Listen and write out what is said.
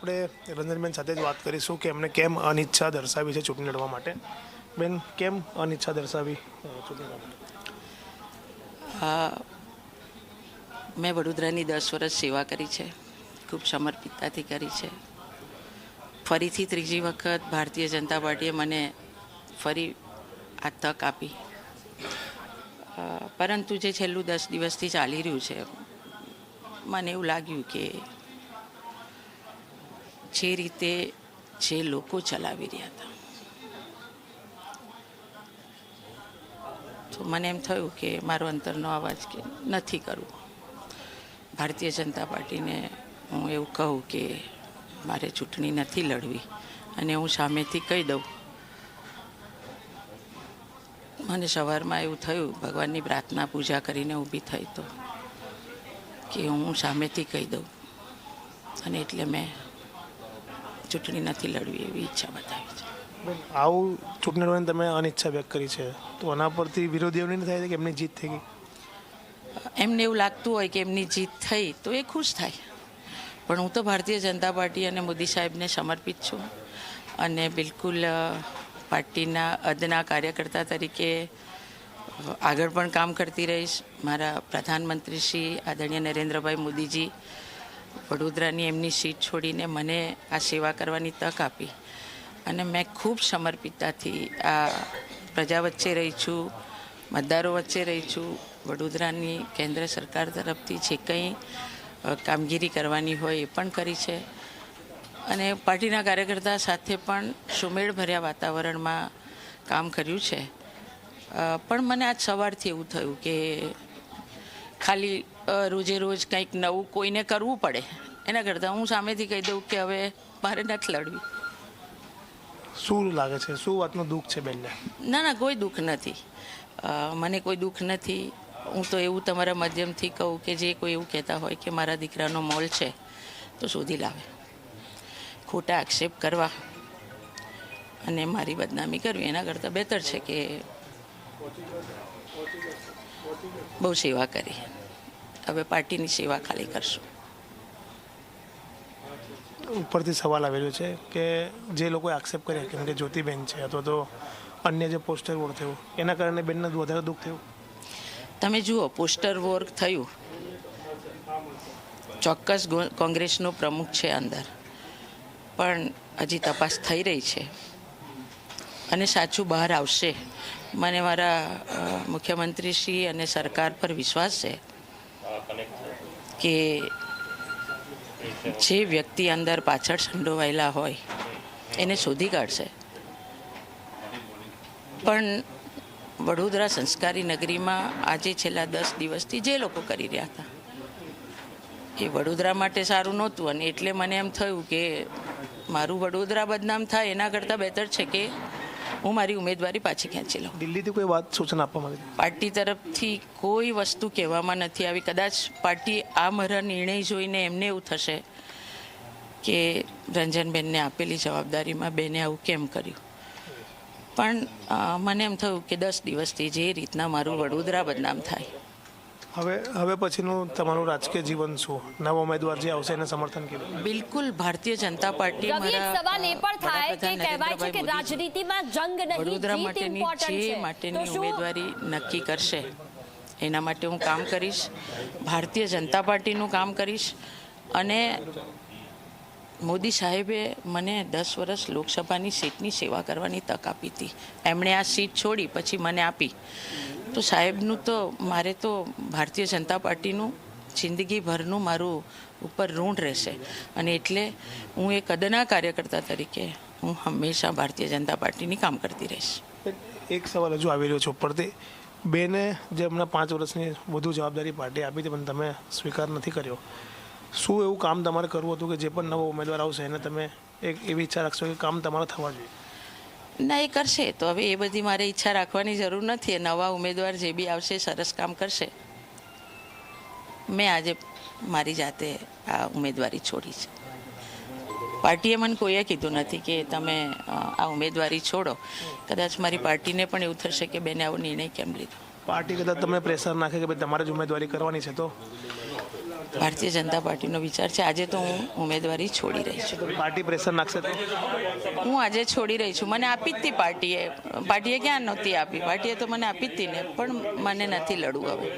આપણે રંજનબેન સાથે જ વાત કરીશું કે એમને કેમ અનિચ્છા દર્શાવી છે ચૂંટણી લડવા માટે. બેન, કેમ અનિચ્છા દર્શાવી ચૂંટણી માટે? મેં વડોદરાની દસ વર્ષ સેવા કરી છે, ખૂબ સમર્પિતતાથી કરી છે. ફરીથી ત્રીજી વખત ભારતીય જનતા પાર્ટીએ મને ફરી આ તક આપી. પરંતુ જે છેલ્લું દસ દિવસથી ચાલી રહ્યું છે, મને એવું લાગ્યું કે જે રીતે જે લોકો ચલાવી રહ્યા હતા. તો મને એમ થયું કે મારો અંતરનો અવાજ કે નથી કરવો. ભારતીય જનતા પાર્ટીને હું એવું કહું કે મારે ચૂંટણી નથી લડવી અને હું સામેથી કહી દઉં. મને સવારમાં એવું થયું, ભગવાનની પ્રાર્થના પૂજા કરીને ઊભી થઈ તો, કે હું સામેથી કહી દઉં. અને એટલે મેં ચૂંટણી નથી લડવી એવી ઈચ્છા બતાવી છે. આવું ચૂંટણી લડવાની તમે અનિચ્છા વ્યક્ત કરી છે તો આના પરથી વિરોધી એવું નહીં થાય કે એમની જીત થઈ ગઈ? એમને એવું લાગતું હોય કે એમની જીત થઈ તો એ ખુશ થાય. પણ હું તો ભારતીય જનતા પાર્ટી અને મોદી સાહેબને સમર્પિત છું અને બિલકુલ પાર્ટીના અદના કાર્યકર્તા તરીકે આગળ પણ કામ કરતી રહીશ. મારા પ્રધાનમંત્રી શ્રી આદરણીય નરેન્દ્રભાઈ મોદીજી વડોદરાની એમની સીટ છોડીને મને આ સેવા કરવાની તક આપી. અને મેં ખૂબ સમર્પિતતાથી આ પ્રજા વચ્ચે રહી છું, મતદારો વચ્ચે રહી છું. વડોદરાની કેન્દ્ર સરકાર તરફથી જે કંઈ કામગીરી કરવાની હોય એ પણ કરી છે. અને પાર્ટીના કાર્યકર્તા સાથે પણ સુમેળભર્યા વાતાવરણમાં કામ કર્યું છે. પણ મને આજ સવારથી એવું થયું કે ખાલી રોજે રોજ કંઈક નવું કોઈને કરવું પડે. એના કરતાં હું સામેથી કહી દઉં કે હવે મારે નથી લડવી. શું લાગે છે? શું વાતનું દુઃખ છે બેનને? ના ના કોઈ દુઃખ નથી. મને કોઈ દુઃખ નથી. હું તો એવું તમારા માધ્યમથી કહું કે જે કોઈ એવું કહેતા હોય કે મારા દીકરાનો મોલ છે તો શોધી લાવે. ખોટા આક્ષેપ કરવા અને મારી બદનામી કરવી એના કરતાં બહેતર છે કે બહુ સેવા કરી. હવે પાર્ટીની સેવા ખાલી કરશું. ઉપરથી સવાલ આવેલો છે કે જે લોકોએ આક્ષેપ કર્યા કેમ કે જ્યોતિબેન છે અથવા તો અન્ય જે પોસ્ટર વોર થયું એના કારણે બેનને વધારે દુઃખ થયું? તમે જુઓ પોસ્ટર વોર થયું. ચોક્કસ કોંગ્રેસનો પ્રમુખ છે અંદર. પણ હજી તપાસ થઈ રહી છે. અને સાચું બહાર આવશે. મને મારા મુખ્યમંત્રીશ્રી અને સરકાર પર વિશ્વાસ છે કે જે વ્યક્તિ અંદર પાછળ સંડોવાયેલા હોય, એને શોધી કાઢશે. પણ વડોદરા સંસ્કારી નગરીમાં આજે છેલ્લા દસ દિવસથી જે લોકો કરી રહ્યા હતા, એ વડોદરા માટે સારું નહોતું. અને એટલે મને એમ થયું કે મારું વડોદરા બદનામ થાય એના કરતાં બહેતર છે કે હું મારી ઉમેદવારી પાછી ખેંચી લઉં. દિલ્હીથી કોઈ વાત સૂચના આપવા માંગે પાર્ટી તરફથી કોઈ વસ્તુ કહેવામાં નથી આવી. કદાચ પાર્ટી આ મારા નિર્ણય જોઈને એમને એવું થશે કે રંજનબેનને આપેલી જવાબદારીમાં બેને આવું કેમ કર્યું? પણ મને એમ થયું કે દસ દિવસથી જે રીતના મારું વડોદરા બદનામ થાય હવે હવે પછીનું તમારું રાજકીય જીવન શું? નવા ઉમેદવાર જે આવશે એને સમર્થન કેવું? બિલકુલ ભારતીય જનતા પાર્ટી સવાલ એ પણ થાય કે કહેવાય છે કે રાજનીતિમાં જંગ નહીં વડોદરા માટેની જે છે. માટેની ઉમેદવારી નક્કી કરશે એના માટે હું કામ કરીશ. ભારતીય જનતા પાર્ટીનું કામ કરીશ અને મોદી સાહેબે મને દસ વર્ષ લોકસભાની સીટની સેવા કરવાની તક આપી હતી. એમણે આ સીટ છોડી પછી મને આપી. તો સાહેબનું તો, મારે તો ભારતીય જનતા પાર્ટીનું જિંદગીભરનું મારું ઉપર ઋણ રહેશે. અને એટલે હું એક અદના કાર્યકર્તા તરીકે હું હંમેશા ભારતીય જનતા પાર્ટીની કામ કરતી રહીશ. એક સવાલ હજુ આવી રહ્યો છે ઉપરથી. બેને જે હમણાં પાંચ વર્ષની વધુ જવાબદારી પાર્ટી આપી હતી, પણ તમે સ્વીકાર નથી કર્યો. શું એવું કામ તમારે કરવું હતું કે જે પણ નવો ઉમેદવાર આવશે એને તમે એક એવી ઈચ્છા રાખશો કે કામ તમારે થવા જોઈએ? ના એ કરશે. તો હવે એ બધી મારે ઈચ્છા રાખવાની જરૂર નથી. એ નવા ઉમેદવાર જે બી આવશે સરસ કામ કરશે. મેં આજે મારી જાતે આ ઉમેદવારી છોડી છે. પાર્ટીએ મને કોઈએ કીધું નથી કે તમે આ ઉમેદવારી છોડો. કદાચ મારી પાર્ટીને પણ એવું થશે કે બેને આવો નિર્ણય કેમ લીધો? પાર્ટી કદાચ તમને પ્રેશર નાખે કે ભાઈ તમારે જ ઉમેદવારી કરવાની છે તો? ભારતીય જનતા પાર્ટીનો વિચાર છે. આજે તો હું ઉમેદવારી છોડી રહી છું. પાર્ટી પ્રેશર નાખશે હું આજે છોડી રહી છું. મને આપી જ હતી પાર્ટીએ. પાર્ટીએ ક્યાં નહોતી આપી? પાર્ટીએ તો મને આપી જ હતી ને. પણ મને નથી લડવું હવે.